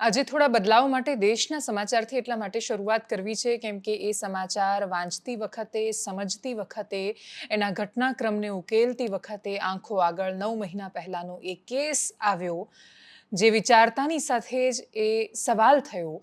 આજે થોડા બદલાવ માટે દેશના સમાચારથી એટલા માટે શરૂઆત કરવી છે, કેમ કે એ સમાચાર વાંચતી વખતે, સમજતી વખતે, એના ઘટનાક્રમને ઉકેલતી વખતે આંખો આગળ નવ મહિના પહેલાંનો એ કેસ આવ્યો, જે વિચારતાની સાથે જ એ સવાલ થયો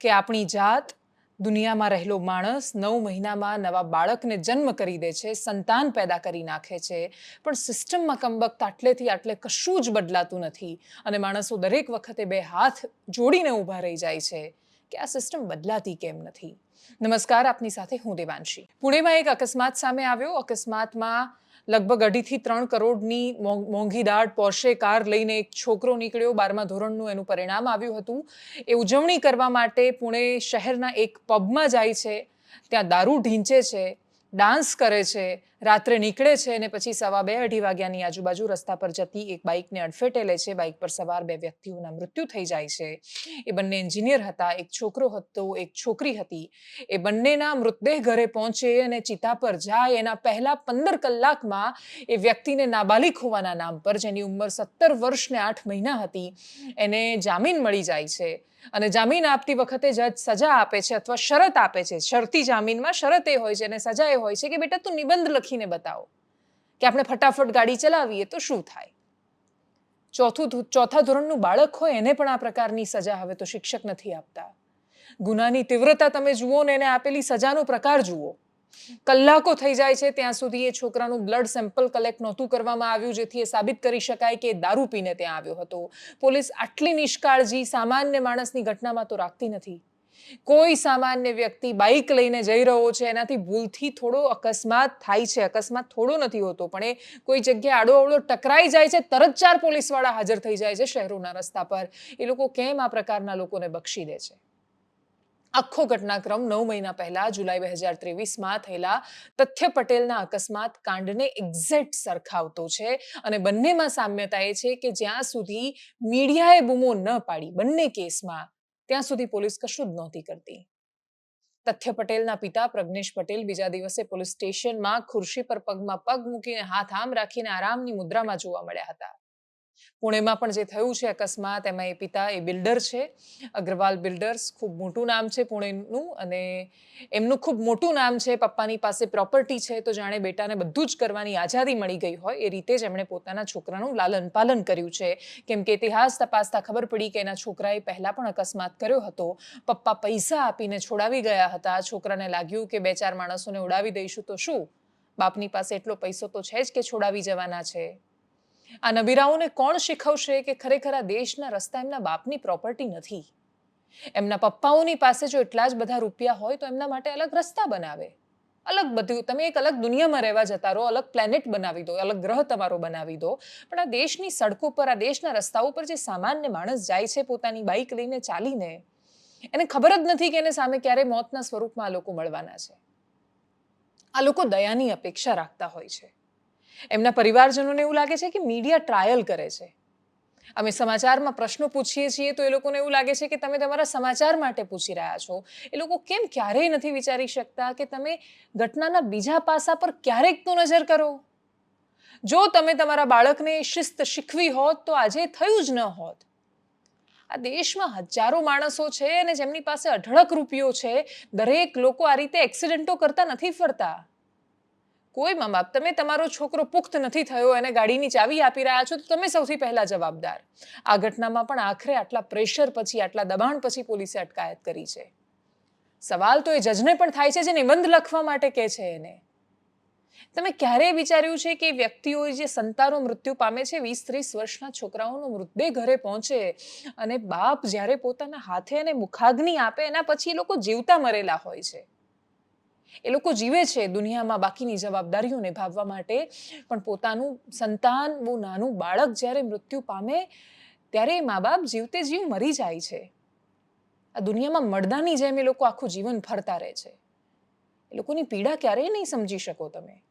કે આપણી જાત દુનિયામાં રહેલો માણસ નવ મહિનામાં નવા બાળકને જન્મ કરી દે છે, સંતાન પેદા કરી નાખે છે. પણ સિસ્ટમમાં કમબખ્ત આટલેથી આટલે કશું જ બદલાતું નથી અને માણસો દરેક વખતે બે હાથ જોડીને ઊભા રહી જાય છે કે આ સિસ્ટમ બદલાતી કેમ નથી. નમસ્કાર, આપની સાથે હું દેવાંશી. પુણેમાં એક અકસ્માત સામે આવ્યો. અકસ્માતમાં લગભગ અઢીથી ત્રણ કરોડની મોં- મોંઘીદાટ પોર્શે કાર લઈને એક છોકરો નીકળ્યો, બારમા ધોરણનું એનું પરિણામ આવ્યું હતું. એ ઉજવણી કરવા માટે પુણે શહેરના એક પબમાં જાય છે. ત્યાં દારૂ ઢીંચે છે. ડાન્સ કરે છે, રાત્રે નીકળે છે અને પછી સવા બે અઢી વાગ્યાની આજુબાજુ રસ્તા પર જતી એક બાઇકને અડફેટે લે છે. બાઇક પર સવાર બે વ્યક્તિઓના મૃત્યુ થઈ જાય છે. એ બંને એન્જિનિયર હતા, એક છોકરો હતો, એક છોકરી હતી. એ બંનેના મૃતદેહ ઘરે પહોંચે અને ચિતા પર જાય. એના પહેલા પંદર કલાકમાં એ વ્યક્તિને નાબાલિક હોવાના નામ પર, જેની ઉંમર સત્તર વર્ષ ને આઠ મહિના હતી, એને જામીન મળી જાય છે. અને જામીન આપતી વખતે જજ સજા આપે છે અથવા શરત આપે છે. શરતી જામીનમાં શરત એ હોય છે અને સજા એ હોય છે કે બેટા તું નિબંધ લખીને બતાવો કે આપણે ફટાફટ ગાડી ચલાવીએ તો શું થાય? ચોથું ચોથા ધોરણનું બાળક હોય એને પણ આ પ્રકારની સજા હવે તો શિક્ષક નથી આપતા. ગુનાની તીવ્રતા તમે જુઓ ને એને આપેલી સજાનો પ્રકાર જુઓ. કલાકો થઈ જાય છે ત્યાં સુધી એ છોકરાનું બ્લડ સેમ્પલ કલેક્ટ નહોતું કરવામાં આવ્યું, જેથી એ સાબિત કરી શકાય કે દારૂ પીને ત્યાં આવ્યો હતો. પોલીસ આટલી નિષ્કાળજી સામાન્ય માણસની ઘટનામાં તો રાખતી નથી. કોઈ સામાન્ય વ્યક્તિ બાઇક લઈને જઈ રહ્યો છે, એનાથી ભૂલથી થોડો અકસ્માત થાય છે. અકસ્માત થોડો નથી હોતો, પણ એ કોઈ જગ્યાએ આડો ટકરાઈ જાય છે, તરત ચાર પોલીસવાળા હાજર થઈ જાય છે શહેરોના રસ્તા પર. એ લોકો કેમ આ પ્રકારના લોકોને બક્ષી દે છે? આખો ઘટનાક્રમ નવ મહિના પહેલા, જુલાઈ બે હજાર ત્રેવીસમાં થયેલા તથ્ય પટેલના અકસ્માત કાંડને એક્ઝેક્ટ સરખાવતો છે અને બંનેમાં સામ્યતા એ છે કે જ્યાં સુધી મીડિયાએ બૂમો ન પાડી બંને કેસમાં, ત્યાં સુધી પોલીસ કશું જ નહોતી કરતી. તથ્ય પટેલના પિતા પ્રજ્ઞેશ પટેલ બીજા દિવસે પોલીસ સ્ટેશનમાં ખુરશી પર પગમાં પગ મૂકીને હાથ આમ રાખીને આરામની મુદ્રામાં જોવા મળ્યા હતા. પુણેમાં પણ જે થયું છે અકસ્માત, એમાં એ પિતા એ બિલ્ડર છે, અગ્રવાલ બિલ્ડર્સ, ખૂબ મોટું નામ છે પુણેનું અને એમનું ખૂબ મોટું નામ છે, પપ્પાની પાસે પ્રોપર્ટી છે, તો જાણે બેટાને બધું જ કરવાની આઝાદી મળી ગઈ હોય, એ રીતે જ એમણે પોતાના છોકરાનું લાલન પાલન કર્યું છે. કેમ કે ઇતિહાસ તપાસતા ખબર પડી કે એના છોકરાએ પહેલાં પણ અકસ્માત કર્યો હતો. પપ્પા પૈસા આપીને છોડાવી ગયા હતા. છોકરાને લાગ્યું કે બે ચાર માણસોને ઉડાવી દઈશું તો શું? બાપની પાસે એટલો પૈસો તો છે જ કે છોડાવી જવાના છે. આ નબીરાઓને કોણ શીખવશે કે ખરેખર આ દેશના રસ્તા એમના બાપની પ્રોપર્ટી નથી? એમના પપ્પાઓની પાસે જો એટલા જ બધા રૂપિયા હોય તો એમના માટે અલગ રસ્તા બનાવે. અલગ બધું, તમે એક અલગ દુનિયામાં રહેવા જતા રહો, અલગ પ્લેનેટ બનાવી દો, અલગ ગ્રહ તમારો બનાવી દો. પણ આ દેશની સડકો પર, આ દેશના રસ્તાઓ પર જે સામાન્ય માણસ જાય છે પોતાની બાઇક લઈને ચાલીને, એને ખબર જ નથી કે એને સામે ક્યારે મોતના સ્વરૂપમાં આ લોકો મળવાના છે. આ લોકો દયાની અપેક્ષા રાખતા હોય છે. એમના પરિવારજનોને એવું લાગે છે કે મીડિયા ટ્રાયલ કરે છે. અમે સમાચારમાં પ્રશ્નો પૂછીએ છીએ તો એ લોકોને એવું લાગે છે કે તમે તમારા સમાચાર માટે પૂછી રહ્યા છો. એ લોકો કેમ ક્યારેય નથી વિચારી શકતા કે તમે ઘટનાના બીજા પાસા પર ક્યારેક તો નજર કરો? જો તમે તમારા બાળકને શિસ્ત શીખવી હોત તો આજે થયું જ ન હોત. આ દેશમાં હજારો માણસો છે અને જેમની પાસે અઢળક રૂપિયો છે, દરેક લોકો આ રીતે એક્સિડન્ટો કરતા નથી ફરતા. કોઈ મા બાપ તમે તમારો છોકરો પુખ્ત નથી થયો, એને ગાડીની ચાવી આપી રહ્યા છો, તો તમે સૌથી પહેલા જવાબદાર. આ ઘટનામાં પણ આખરે આટલા પ્રેશર પછી, આટલા દબાણ પછી પોલીસે અટકાયત કરી છે. સવાલ તો એ જજને પણ થાય છે જે નિબંધ લખવા માટે કહે છે એને. તમે ક્યારેય વિચાર્યું છે કે વ્યક્તિઓ જે સંતાનો મૃત્યુ પામે છે વીસ ત્રીસ વર્ષના છોકરાઓનો મૃતદેહ ઘરે પહોંચે અને બાપ જ્યારે પોતાના હાથે અને મુખાગ્નિ આપે, એના પછી એ લોકો જીવતા મરેલા હોય છે. એ લોકો જીવે છે દુનિયામાં બાકીની જવાબદારીઓ નિભાવવા માટે. પણ પોતાનું સંતાન, બહુ નાનું બાળક જ્યારે મૃત્યુ પામે, ત્યારે મા બાપ જીવતે જીવ મરી જાય છે. આ દુનિયામાં મળદાની જેમ એ લોકો આખું જીવન ફરતા રહે છે. એ લોકોની પીડા ક્યારેય નહીં સમજી શકો તમે.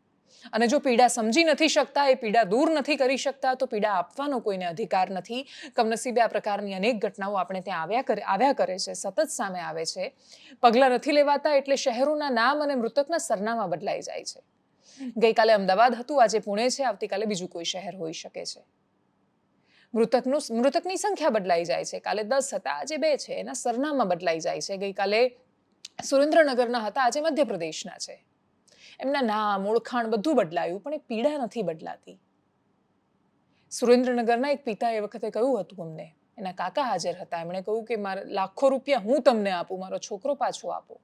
અને જો પીડા સમજી નથી શકતા, એ પીડા દૂર નથી કરી શકતા, તો પીડા આપવાનો કોઈને અધિકાર નથી. કમનસીબે આ પ્રકારની અનેક ઘટનાઓ આપણે ત્યાં આવ્યા કરે આવ્યા કરે છે, સતત સામે આવે છે. પગલાં નથી લેવાતા એટલે શહેરોના નામ અને મૃતકના સરનામા બદલાઈ જાય છે. ગઈકાલે અમદાવાદ હતું, આજે પુણે છે, આવતીકાલે બીજું કોઈ શહેર હોઈ શકે છે. મૃતકનું મૃતકની સંખ્યા બદલાઈ જાય છે. કાલે દસ હતા, આજે બે છે, એના સરનામા બદલાઈ જાય છે. ગઈકાલે સુરેન્દ્રનગરના હતા, આજે મધ્યપ્રદેશના છે. એમના નામ, ઓળખાણ બધું બદલાયું, પણ એ પીડા નથી બદલાતી. સુરેન્દ્રનગરના એક પિતા એ વખતે કહ્યું હતું અમને, એના કાકા હાજર હતા, એમણે કહ્યું કે મારા લાખો રૂપિયા હું તમને આપું, મારો છોકરો પાછો આપો.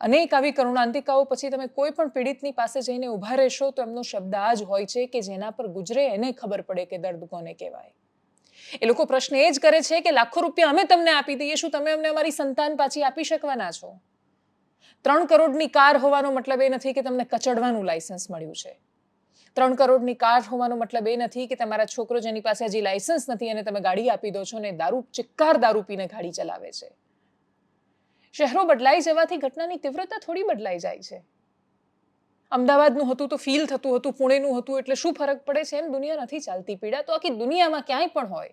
અનેક આવી કરુણાંતિકાઓ પછી તમે કોઈ પણ પીડિતની પાસે જઈને ઊભા રહેશો તો એમનો શબ્દ આ જ હોય છે કે જેના પર ગુજરે એને ખબર પડે કે દર્દ કોને કહેવાય. એ લોકો પ્રશ્ન એ જ કરે છે કે લાખો રૂપિયા અમે તમને આપી દઈએ શું તમે અમને અમારી સંતાન પાછી આપી શકવાના છો? ત્રણ કરોડની કાર હોવાનો મતલબ એ નથી કે તમને કચડવાનું લાયસન્સ મળ્યું છે. ત્રણ કરોડની કાર હોવાનો મતલબ એ નથી કે તમારા છોકરો જેની પાસે હજી લાયસન્સ નથી અને તમે ગાડી આપી દો છો ને દારૂ, ચિક્કાર દારૂ પીને ગાડી ચલાવે છે. શહેરો બદલાઈ જવાથી ઘટનાની તીવ્રતા થોડી બદલાઈ જાય છે. અમદાવાદનું હતું તો ફીલ થતું હતું, પુણેનું હતું એટલે શું ફરક પડે છે એમ દુનિયા નથી ચાલતી પીડા. તો આખી દુનિયામાં ક્યાંય પણ હોય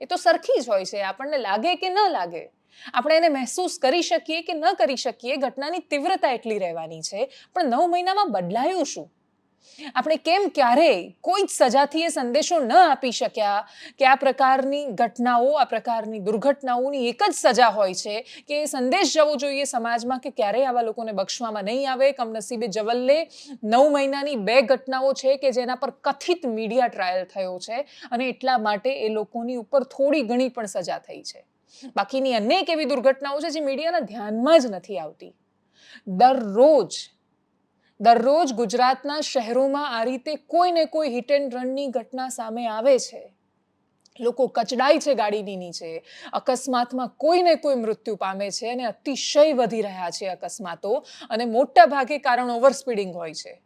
એ તો સરખી જ હોય છે, આપણને લાગે કે ન લાગે. આપણે એને મહેસૂસ કરી શકીએ કે ન કરી શકીએ, ઘટનાની તીવ્રતા એટલી રહેવાની છે, પણ નવ મહિનામાં બદલાયું શું? આપણે કેમ ક્યારેય કોઈ જ સજાથી એ સંદેશો ન આપી શક્યા કે આ પ્રકારની ઘટનાઓ, આ પ્રકારની દુર્ઘટનાઓની એક જ સજા હોય છે કે એ સંદેશ જવો જોઈએ સમાજમાં કે ક્યારેય આવા લોકોને બક્ષવામાં નહીં આવે? કમનસીબે જવલ્લે નવ મહિનાની બે ઘટનાઓ છે કે જેના પર કથિત મીડિયા ટ્રાયલ થયો છે અને એટલા માટે એ લોકોની ઉપર થોડી ઘણી પણ સજા થઈ છે. બાકીની અનેક એવી દુર્ઘટનાઓ છે જે મીડિયાના ધ્યાનમાં જ નથી આવતી. દરરોજ દરરોજ ગુજરાતના શહેરોમાં આ રીતે કોઈ ને કોઈ હિટ એન્ડ રનની ઘટના સામે આવે છે. લોકો કચડાય છે ગાડીની નીચે. અકસ્માતમાં કોઈ ને કોઈ મૃત્યુ પામે છે અને અતિશય વધી રહ્યા છે અકસ્માતો અને મોટા ભાગે કારણ ઓવરસ્પીડિંગ હોય છે.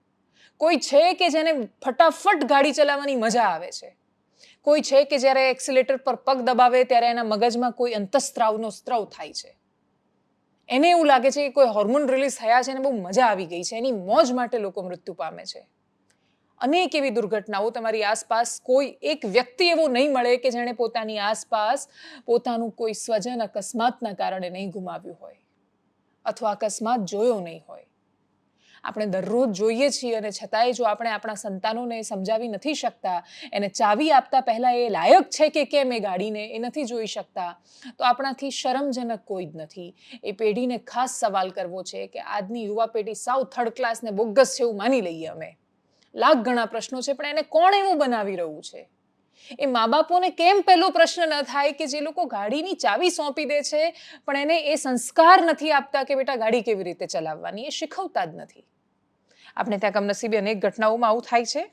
કોઈ છે કે જેને ફટાફટ ગાડી ચલાવવાની મજા આવે છે? કોઈ છે કે જ્યારે એક્સિલેટર પર પગ દબાવે ત્યારે એના મગજમાં કોઈ અંતસ્ત્રાવનો સ્ત્રવ થાય છે? એને એવું લાગે છે કે કોઈ હોર્મોન રિલીઝ થયા છે અને બહુ મજા આવી ગઈ છે. એની મોજ માટે લોકો મૃત્યુ પામે છે. અનેક એવી દુર્ઘટનાઓ તમારી આસપાસ કોઈ એક વ્યક્તિ એવો નહીં મળે કે જેણે પોતાની આસપાસ પોતાનું કોઈ સ્વજન અકસ્માતના કારણે નહીં ગુમાવ્યું હોય. અથવા અકસ્માત જોયો નહીં હોય. આપણે દરરોજ જોઈએ છીએ અને છતાંય જો આપણે આપણા સંતાનોને સમજાવી નથી શકતા, એને ચાવી આપતા પહેલાં એ લાયક છે કે કેમ એ ગાડીને એ નથી જોઈ શકતા, તો આપણાથી શરમજનક કોઈ જ નથી. એ પેઢીને ખાસ સવાલ કરવો છે કે આજની યુવા પેઢી સાવ થર્ડ ક્લાસને બોગ્ગસ છે એવું માની લઈએ અમે. લાખ ઘણા પ્રશ્નો છે, પણ એને કોણ એવું બનાવી રહ્યું છે? એ મા બાપોને કેમ પહેલો પ્રશ્ન ન થાય કે જે લોકો ગાડીની ચાવી સોંપી દે છે, પણ એને એ સંસ્કાર નથી આપતા કે બેટા ગાડી કેવી રીતે ચલાવવાની? એ શીખવતા જ નથી. આપણે ત્યાં કમનસીબે અનેક ઘટનાઓમાં આવું થાય છે.